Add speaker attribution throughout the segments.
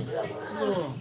Speaker 1: 어.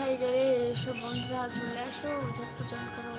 Speaker 1: কোথায় গেলে এসব বন্ধুরা চলে আসো ঝটপট জয়েন করো।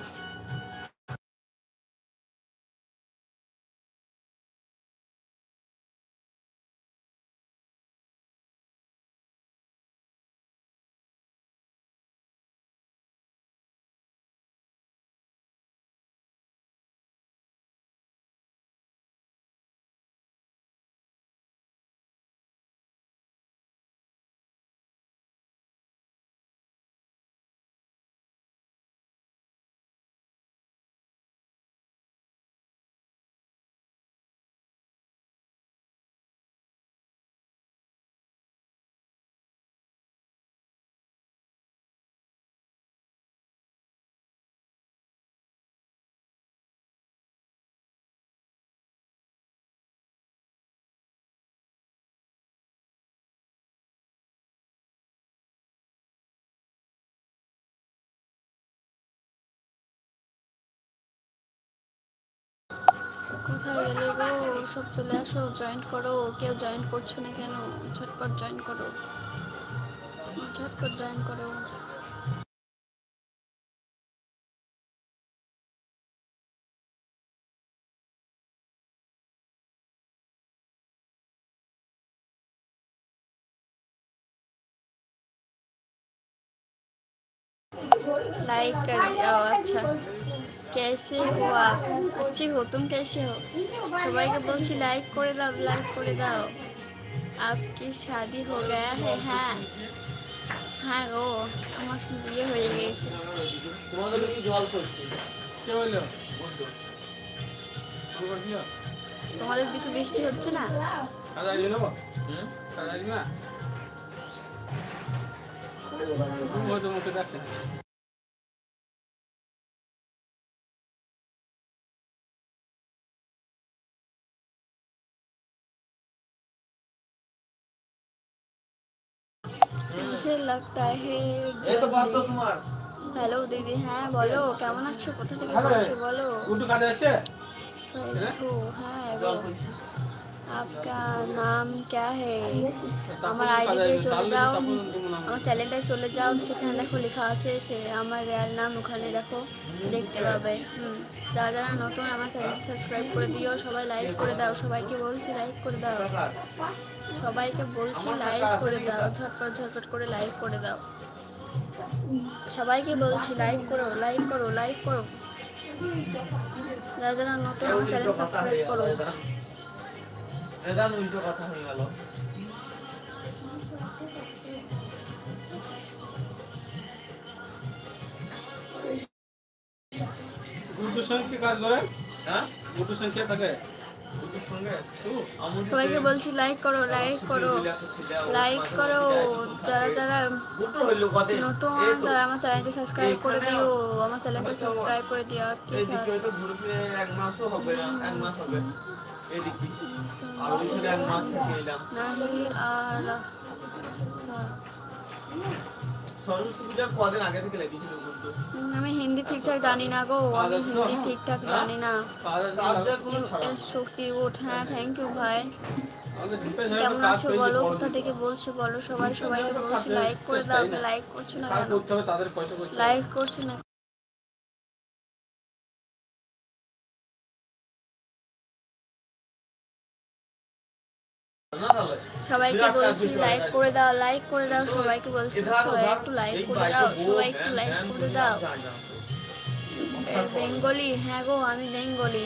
Speaker 1: কোথায় গেলে গো? সব চলে আসো জয়েন করো। কেউ জয়েন করছ না কেন? ঝটপট জয়েন করো। ঝটপট জয়েন করো। লাইক আর আচ্ছা। ক্যাসে হওয়া আচ্ছা হো তুম ক্যাসে হো সবাইকে বলছি লাইক করে দাও লাইক করে দাও আপকি শাদি হো গয়া হ্যাঁ হ্যাঁ হ্যাঁ গো আমার বিয়ে হয়ে গেছে
Speaker 2: তোমাদের
Speaker 1: দিকে বৃষ্টি হচ্ছে না
Speaker 2: হুম
Speaker 1: मुझे लगता है
Speaker 2: এই তো বাদ তো তোমার
Speaker 1: হ্যালো দিদি হ্যাঁ বলো কেমন আছো কোথা থেকে
Speaker 3: হ্যালো।
Speaker 1: বলছো বলো
Speaker 3: গুড্ডু
Speaker 1: आपका नाम क्या है আমার
Speaker 3: তারপর
Speaker 1: আইডিতে
Speaker 3: কাজে
Speaker 1: চলে
Speaker 3: আসবে,
Speaker 1: যাও
Speaker 3: তারপর তুমি নাম
Speaker 1: আমার চ্যানেলটায় চলে যাও সেখানে দেখো লেখা আছে সে আমার রিয়াল নাম ওখানে দেখো দেখতে পাবে হুম যারা যারা নতুন আমার চ্যানেলটি সাবস্ক্রাইব করে দিও সবাই লাইক করে দাও সবাইকে বলছি লাইক করে দাও সবাইকে বলছি লাইক করে দাও ঝটপট ঝটপট করে লাইক করে দাও সবাইকে বলছি লাইক করো লাইক করো লাইক করো যারা যারা নতুন আমার চ্যানেল সাবস্ক্রাইব করো
Speaker 2: রেদান উল্টো কথা হয়ে গেল।
Speaker 3: গুড্ডুর সঙ্গে কাজ করে
Speaker 2: হ্যাঁ?
Speaker 3: গুড্ডুর সঙ্গে থাকে
Speaker 1: সবাইকে বলছি লাইক করো লাইক করো লাইক করো। যারা যারা নতুন তারা আমার চ্যানেলটি সাবস্ক্রাইব করে দিও। আমার চ্যানেলটি সাবস্ক্রাইব করে দিও কি
Speaker 2: এদিকে আর
Speaker 1: আমি হিন্দি ঠিকঠাক জানি না গো আমি হিন্দি ঠিকঠাক জানি না। শক্তি ওঠ হ্যাঁ থ্যাংক ইউ ভাই কেমন আছো বলো কোথা থেকে বলছো বলো সবাই সবাইকে বলছি লাইক করে দাও লাইক করছ না কেন? লাইক করছ না সবাইকে বলছি লাইক করে দাও লাইক করে দাও সবাইকে বলছি সবাই একটু লাইক করে দাও সবাই একটু লাইক করে দাও। বেঙ্গলি হ্যাঁ গো আমি বেঙ্গলি।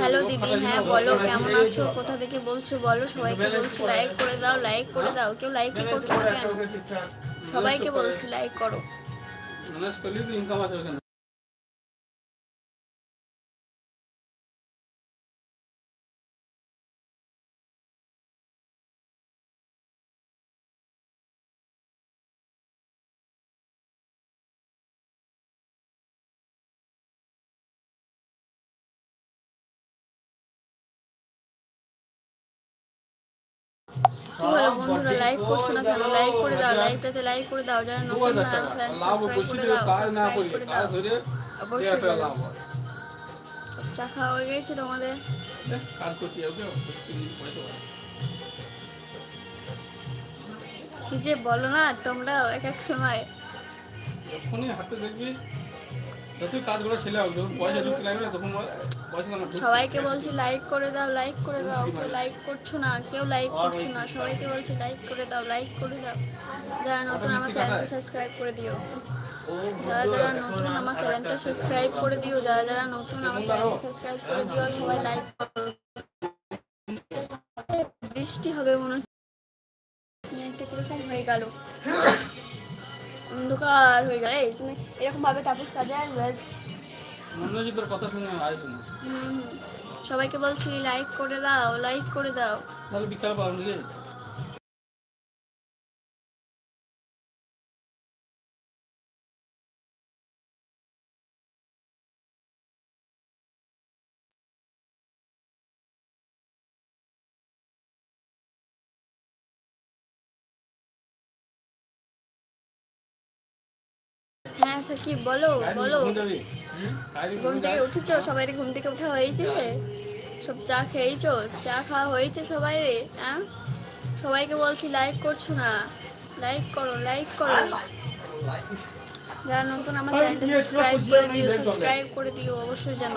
Speaker 1: হ্যালো দিদি হ্যাঁ বলো কেমন আছো? কোথা থেকে বলছো বলো? সবাইকে বলছি লাইক করে দাও লাইক করে দাও। কেউ লাইকই করছ না কেন? সবাইকে বলছি লাইক করো। লাইক করছ না কেন? লাইক করে দাও লাইকটাতে লাইক করে দাও যারা নতুন না সাবস্ক্রাইব করে দাও সাবস্ক্রাইব
Speaker 3: করি
Speaker 1: দাও। অবশ্যই চা খাওয়া হয়ে গেছে তোমাদের। কি? যে বলো না তোমরাও এক এক সময়।
Speaker 3: যখনই হাতে দেখবি।
Speaker 1: সবাইকে বলছি লাইক করে দাও লাইক করে দাও। কেউ লাইক করছ না, কেউ লাইক করছ না। সবাইকে বলছি লাইক করে দাও লাইক করে দাও। যারা নতুন আমার চ্যানেলটা সাবস্ক্রাইব করে দিও। যারা যারা নতুন আমার চ্যানেলটা সাবস্ক্রাইব করে দিও, যারা যারা নতুন আমার চ্যানেলটা সাবস্ক্রাইব করে দিও, সবাই লাইক বৃষ্টি হবে মনে হচ্ছে। হয়ে গেল। অন্ধকার হয়ে গেল। এই তুমি এরকম ভাবে তাপস কাজে আসবে?
Speaker 3: কথা শুনে।
Speaker 1: সবাইকে বলছি লাইক করে দাও লাইক করে দাও।
Speaker 3: তাহলে বিকাল পাবো
Speaker 1: হ্যাঁ কি বলো বলো।
Speaker 3: ঘুম
Speaker 1: থেকে উঠেছো। সবাই ঘুম থেকে উঠা হয়েছে? সব চা খেয়েছো? চা খাওয়া হয়েছে সবাই হ্যাঁ? সবাইকে বলছি লাইক করছ না। লাইক করো লাইক করো। যারা নতুন আমার চ্যানেলটা সাবস্ক্রাইব করে দিও সাবস্ক্রাইব করে দিও অবশ্যই জানো।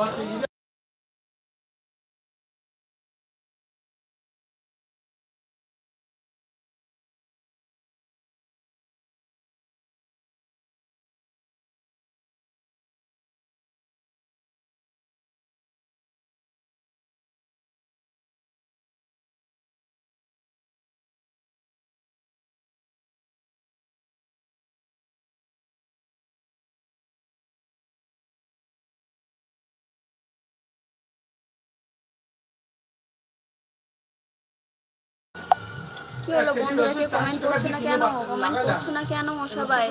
Speaker 1: কি হলো বন্ধুরা? কেউ কমেন্ট করছ না কেন? কমেন্ট করছ না কেন সবাই?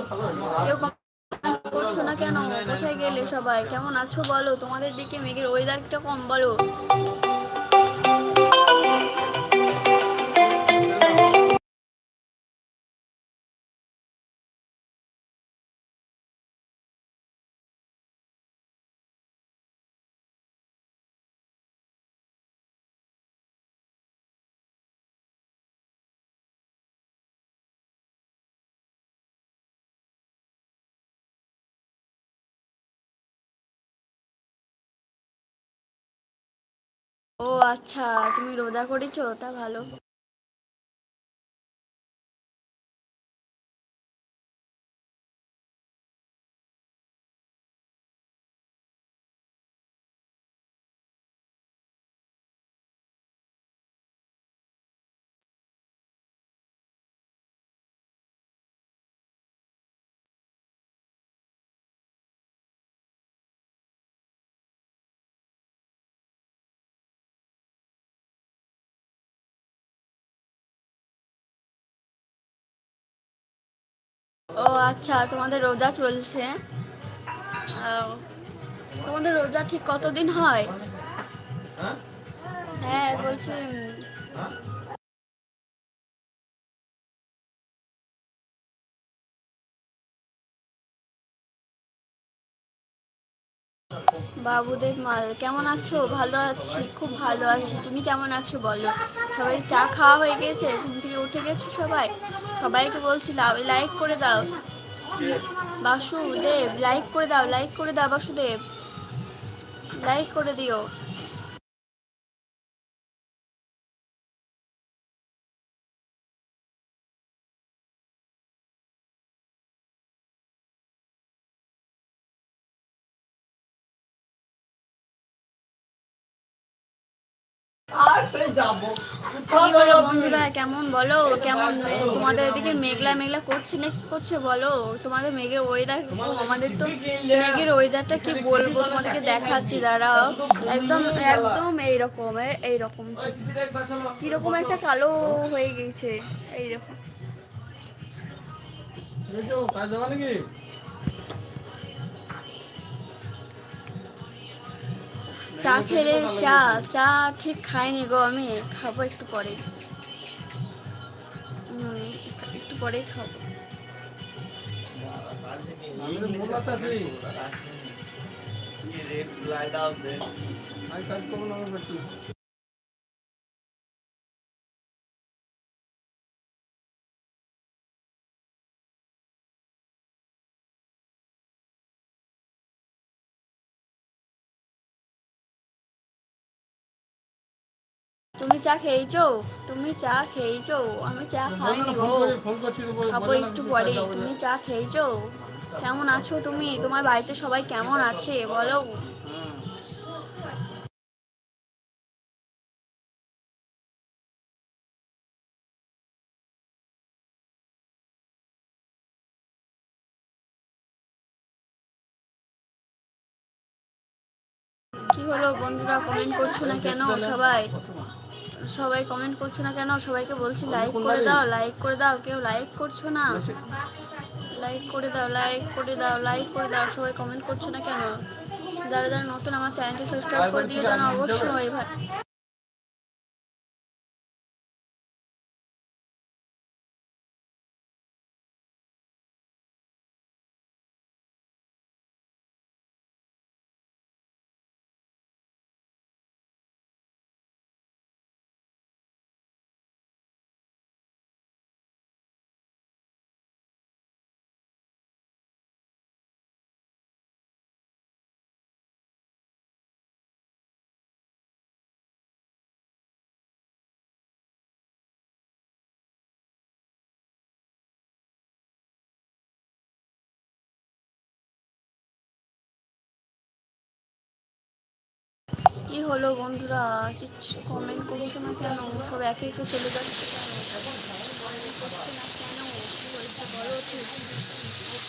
Speaker 1: কেউ কমেন্ট করছ না কেন? কোথায় গেলে সবাই? কেমন আছো বলো? তোমাদের দিকে মেঘের ওয়েদারটা কম বলো। ও আচ্ছা তুমি রোজা করেছ? তা ভালো। আচ্ছা তোমাদের রোজা চলছে। তোমাদের রোজা ঠিক কতদিন হয়?
Speaker 2: হ্যাঁ
Speaker 1: বলছি। বাবুদেব মাল কেমন আছো? ভালো আছি, খুব ভালো আছি। তুমি কেমন আছো বলো? সবাই চা খাওয়া হয়ে গেছে? ঘুম থেকে উঠে গেছো সবাই? সবাইকে বলছি লাইক করে দাও। বাসুদেব লাইক করে দাও লাইক করে দাও বাসুদেব। লাইক করে দিও। কেমন বলো? কেমন? তোমাদের এদিকে মেঘলা মেঘলা করছে না? কি করছে বলো? তোমাদের মেঘের ওয়েদার আমাদের তো মেঘের ওয়েদারটা কি বলব? তোমাদেরকে দেখাচ্ছি, দাঁড়াও। একদম একদম এইরকম এইরকম। কীরকম একটা কালো হয়ে গেছে, এইরকম। চা খেলে চা চা ঠিক খাইনি গো আমি খাব একটু পরে। একটু পরেই খাব। তুমি চা খেয়েছো তুমি চা খেয়েছো আমি চা খাইনি গো। খাব একটু পরে। তুমি চা খেয়েছো কেমন আছো তুমি? তোমার বাড়িতে সবাই কেমন আছে? বলো। কি হলো বন্ধুরা? কমেন্ট করছ না কেন সবাই? সবাই কমেন্ট করছ না কেন? সবাইকে বলছি লাইক করে দাও লাইক করে দাও কেউ লাইক করছ না? লাইক করে দাও লাইক করে দাও লাইক করে দাও সবাই কমেন্ট করছ না কেন? যারা যারা নতুন আমার চ্যানেলটি সাবস্ক্রাইব করে দিয়ে জানো অবশ্যই কি হলো বন্ধুরা? কিছু কমেন্ট করছ না কেন? সব একে একে চলে যাচ্ছে।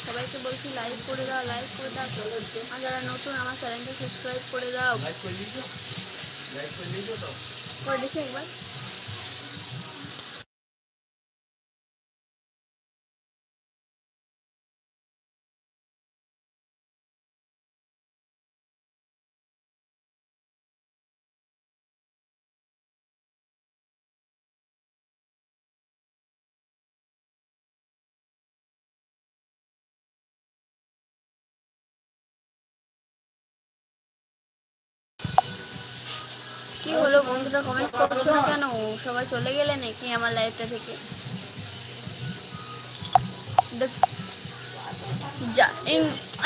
Speaker 1: সবাইকে বলছি লাইক করে দাও লাইক করে দাও। আর যারা নতুন আমার চ্যানেলটা সাবস্ক্রাইব করে দাও।
Speaker 2: করে
Speaker 1: দেখি একবার কি হলো কমেন্ট করছ কেন? সবাই চলে গেলে নাকি আমার লাইফটা থেকে?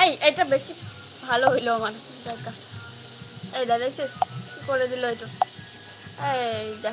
Speaker 1: এই এটা বেশি ভালো হইল আমার দেখা এই দাদা কি করে দিল এটা? এই যা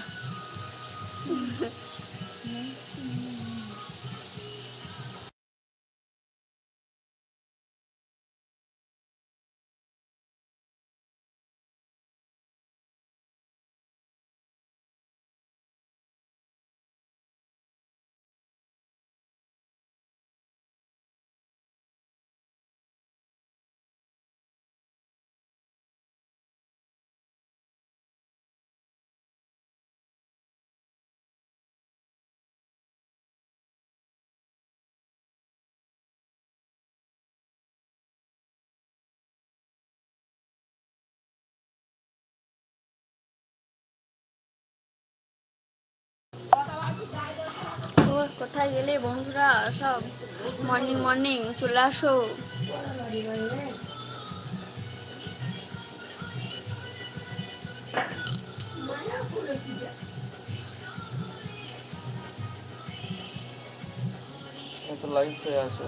Speaker 1: কোথায় গেলে বন্ধুরা? সব মর্নিং মর্নিং চলে আসো।
Speaker 2: এত লাইভ হয়ে আছে।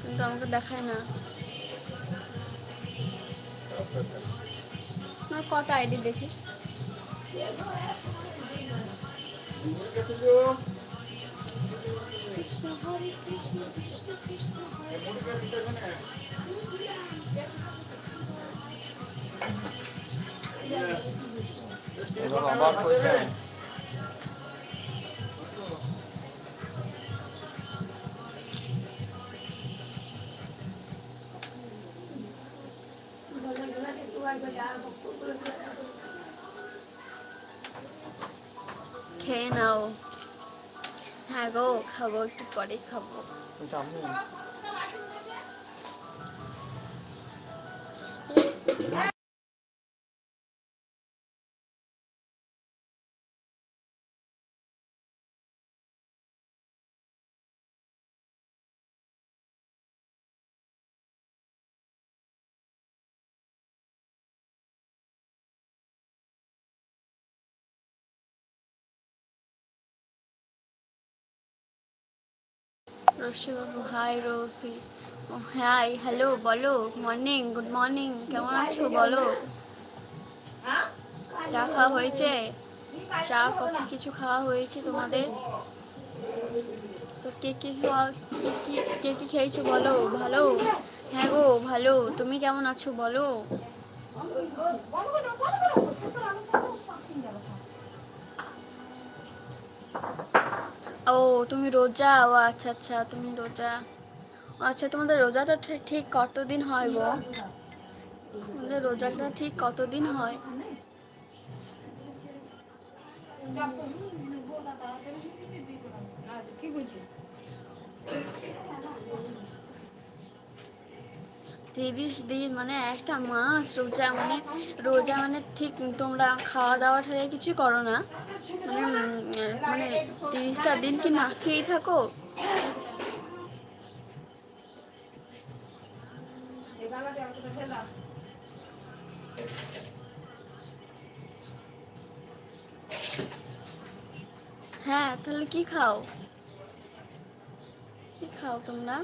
Speaker 1: কিন্তু আমাকে দেখায় না। না কটা আইডি দেখি?
Speaker 2: এবার অবাক হয়ে যায়।
Speaker 1: একটু পরে খাব।
Speaker 2: এটা আমি
Speaker 1: রশি বাবু হাই রোসি। হাই হ্যালো বলো মর্নিং গুড মর্নিং কেমন আছো, বলো। চা খাওয়া হয়েছে? চা, কফি কিছু খাওয়া হয়েছে তোমাদের? তো কে কে খাওয়া কি, কে, কি খেয়েছো, বলো, ভালো? হ্যাঁ গো, ভালো। তুমি কেমন আছো, বলো? ও তুমি রোজা ও আচ্ছা আচ্ছা তুমি রোজা আচ্ছা তোমাদের রোজাটা ঠিক- কতদিন হয় গো তোমাদের রোজাটা ঠিক কতদিন হয় তিরিশ দিন মানে একটা মাস রোজা মানে রোজা মানে ঠিক তোমরা খাওয়া দাওয়া ঠাওয়া কিছু করো না। মানে মানে তিরিশটা দিন কি না খেয়েই থাকো? হ্যাঁ তাহলে কি খাও? কি খাও তোমরা?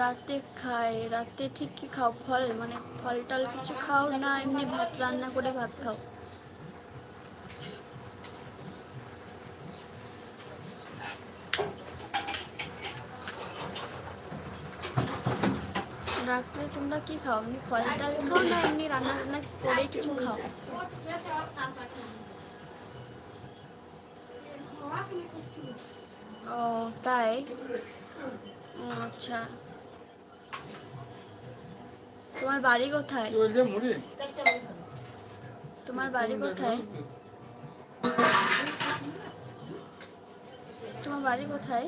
Speaker 1: রাতে খাই, রাতে ঠিক কি খাও? ফল মানে ফল টল কিছু খাও না এমনি ভাত রান্না করে ভাত খাও? রাত্রে তোমরা কি খাও? এমনি ফল টল খাও না এমনি রান্না রান্না করে কিছু খাও? ও তাই? আচ্ছা। তোমার বাড়ি কোথায়? তোমার বাড়ি কোথায়? তোমার বাড়ি কোথায়?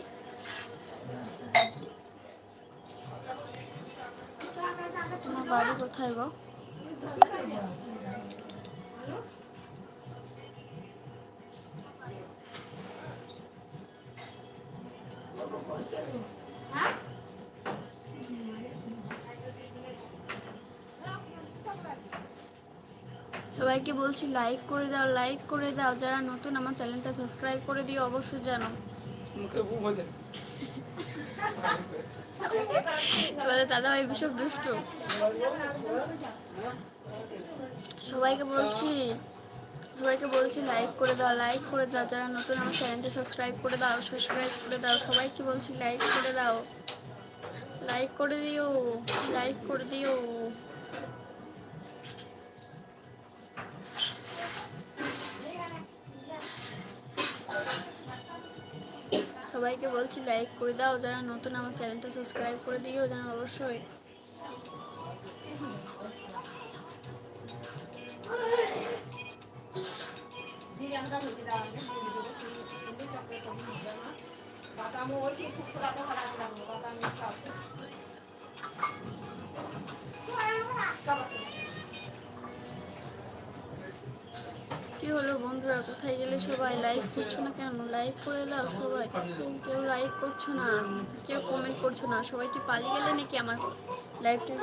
Speaker 1: তোমার বাড়ি কোথায় গো? সবাইকে বলছি লাইক করে দাও লাইক করে দাও। যারা নতুন আমার চ্যানেলটা সাবস্ক্রাইব করে দিও অবশ্যই জানো। দাদা ভাই ভীষণ দুষ্ট। সবাইকে বলছি সবাইকে বলছি লাইক করে দাও লাইক করে দাও। যারা নতুন আমার চ্যানেলটা সাবস্ক্রাইব করে দাও সাবস্ক্রাইব করে দাও। সবাইকে বলছি লাইক করে দাও। লাইক করে দিও লাইক করে দিও। সবাইকে বলছি লাইক করে দাও। যারা নতুন আমার চ্যানেলটা সাবস্ক্রাইব করে দিও, যেন অবশ্যই কি হলো বন্ধুরা? কোথায় গেলে সবাই? লাইক করছ না কেন? লাইক করে দাও সবাই। কেউ লাইক করছ না? কেউ কমেন্ট করছ না? সবাই কি পালিয়ে গেলে নাকি আমার লাইভ থেকে?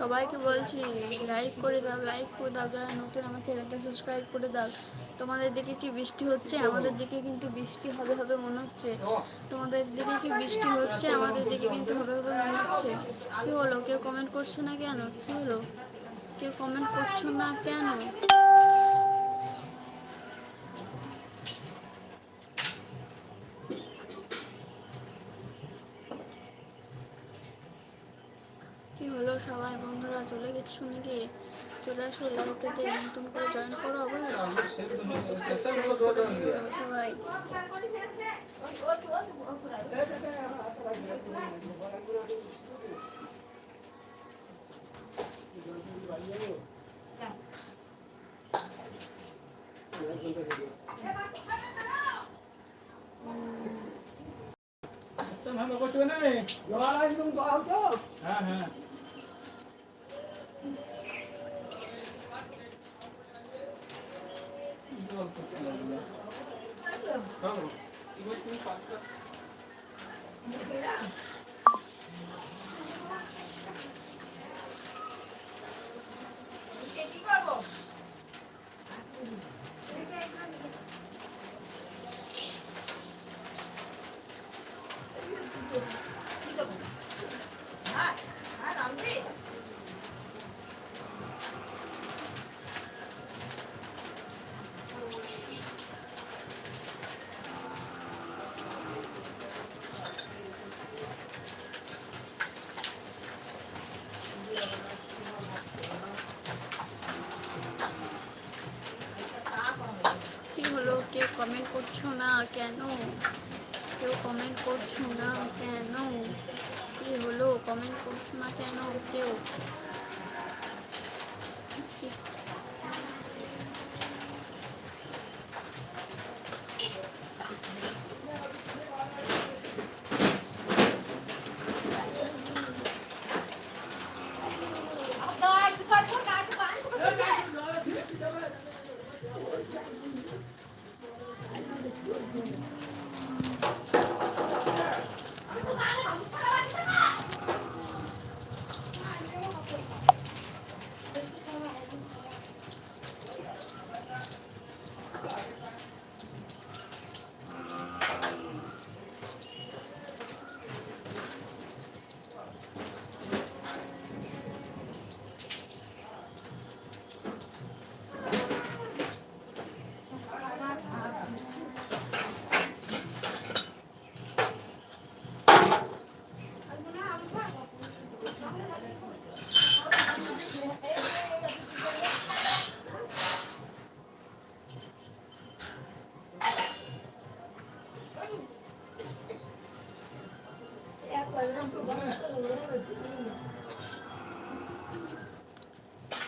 Speaker 1: সবাইকে বলছি লাইক করে দাও লাইক করে দাও, যারা নতুন আমার চ্যানেলটা সাবস্ক্রাইব করে দাও। তোমাদের দিকে কি বৃষ্টি হচ্ছে? আমাদের দিকে কিন্তু বৃষ্টি হবে হবে মনে হচ্ছে। তোমাদের দিকে কি বৃষ্টি হচ্ছে? আমাদের দিকে কিন্তু হবে হবে মনে হচ্ছে। কী হলো? কেউ কমেন্ট করছ না কেন? কী হলো? কেউ কমেন্ট করছ না কেন কি হলো সবাই বন্ধুরা চলে গেছো নাকি? চলে আসো লাইভটাতে নতুন করে জয়েন করো আবার। সাবস্ক্রাইব করে দিও সবাই
Speaker 3: আচ্ছা ভালো করছ না হ্যাঁ হ্যাঁ জল করতে লাগল হ্যালো কি বলছিস পাঁচটা
Speaker 1: কি হলো কেউ কমেন্ট করছ না কেন? কেউ কমেন্ট করছ না কেন? কি হলো? কমেন্ট করছ না কেন? কেউ কি-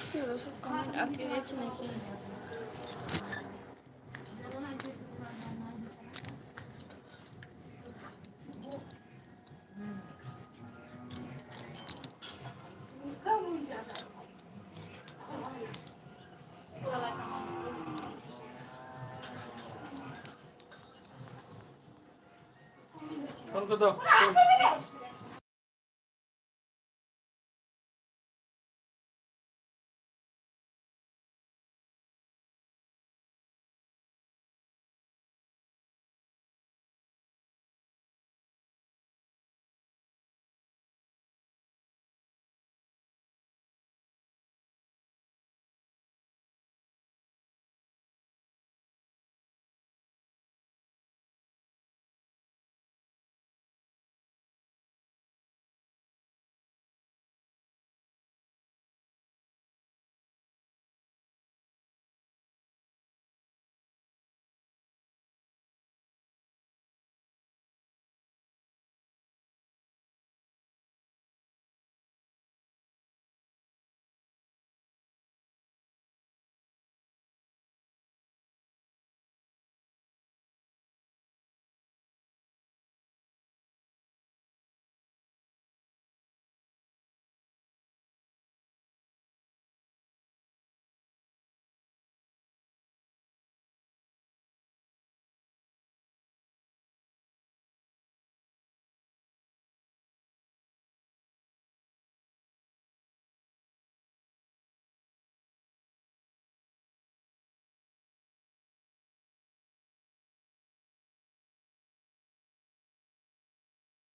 Speaker 1: কি হলো সব গেছে নাকি?
Speaker 3: ফোন করে দাও।